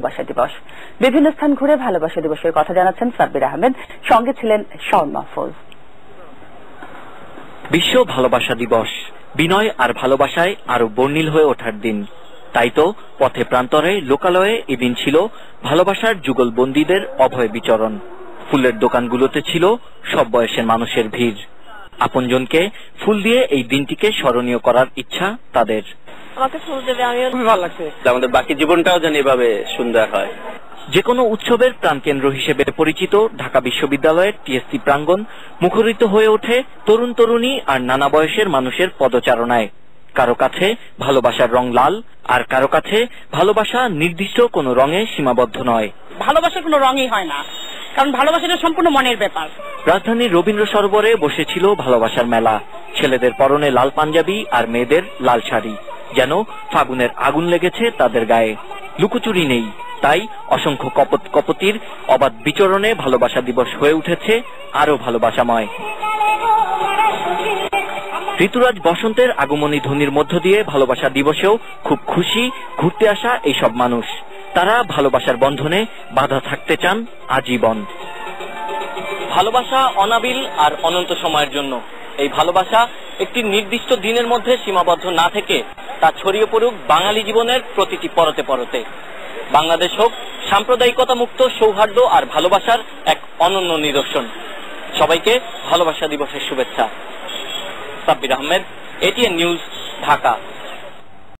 ভালোবাসা দিবস। বিভিন্ন স্থান ঘুরে ভালোবাসা দিবসের কথা জানাচ্ছেন সাব্বির আহমেদ। সঙ্গে ছিলেন শাওন মাহফুজ বিশ্ব ভালোবাসা দিবস। বিনয় আর ভালোবাসায় আরও বর্ণিল হয়ে ওঠার দিন। তাই তো পথে প্রান্তরে লোকালয়ে এদিন ছিল ভালোবাসার যুগলবন্দীদের অভয় বিচরণ। ফুলের দোকানগুলোতে ছিল সব বয়সের মানুষের ভিড়। আপনজনকে ফুল দিয়ে এই দিনটিকে স্মরণীয় করার ইচ্ছা তাদের। আমাকে ফুল দেবে আমিও খুবই ভালো লাগছে। আমাদের বাকি জীবনটাও যেন এভাবে সুন্দর হয়। যে কোনো উৎসবের প্রাণকেন্দ্র হিসেবে পরিচিত ঢাকা বিশ্ববিদ্যালয়ের টিএসসি প্রাঙ্গণ মুখরিত হয়ে ওঠে তরুণ তরুণী আর নানা বয়সের মানুষের পদচারণায়। কারও কাছে ভালোবাসার রং লাল আর কারও কাছে ভালোবাসা নির্দিষ্ট কোনো রঙে সীমাবদ্ধ নয়। ভালোবাসার কোনো রঙই হয় না কারণ ভালোবাসাটা সম্পূর্ণ মনের ব্যাপার। রাজধানীর রবীন্দ্র সরোবরে বসেছিল ভালোবাসার মেলা। ছেলেদের পরনে লাল পাঞ্জাবি আর মেয়েদের লাল শাড়ি। যেন ফাগুনের আগুন লেগেছে তাদের গায়ে। লুকোচুরি নেই। তাই অসংখ্য কপত কপতির অবাধ বিচরণে ভালোবাসা দিবস হয়ে উঠেছে আরও ভালোবাসাময়। ঋতুরাজ বসন্তের আগমনী ধ্বনির মধ্য দিয়ে ভালোবাসা দিবসেও খুব খুশি ঘুরতে আসা এইসব মানুষ। তারা ভালোবাসার বন্ধনে বাধা থাকতে চান আজীবন। ভালোবাসা অনাবিল আর অনন্ত সময়ের জন্য। এই ভালোবাসা একটি নির্দিষ্ট দিনের মধ্যে সীমাবদ্ধ না থেকে তা ছড়িয়ে পড়ুক বাঙালি জীবনের প্রতিটি পরতে পরতে। বাংলাদেশ হোক সাম্প্রদায়িকতা মুক্ত সৌহার্দ্য আর ভালোবাসার এক অনন্য নিদর্শন। সবাইকে ভালোবাসা দিবসের শুভেচ্ছা। Sabbir Ahmed, ATN news, Dhaka.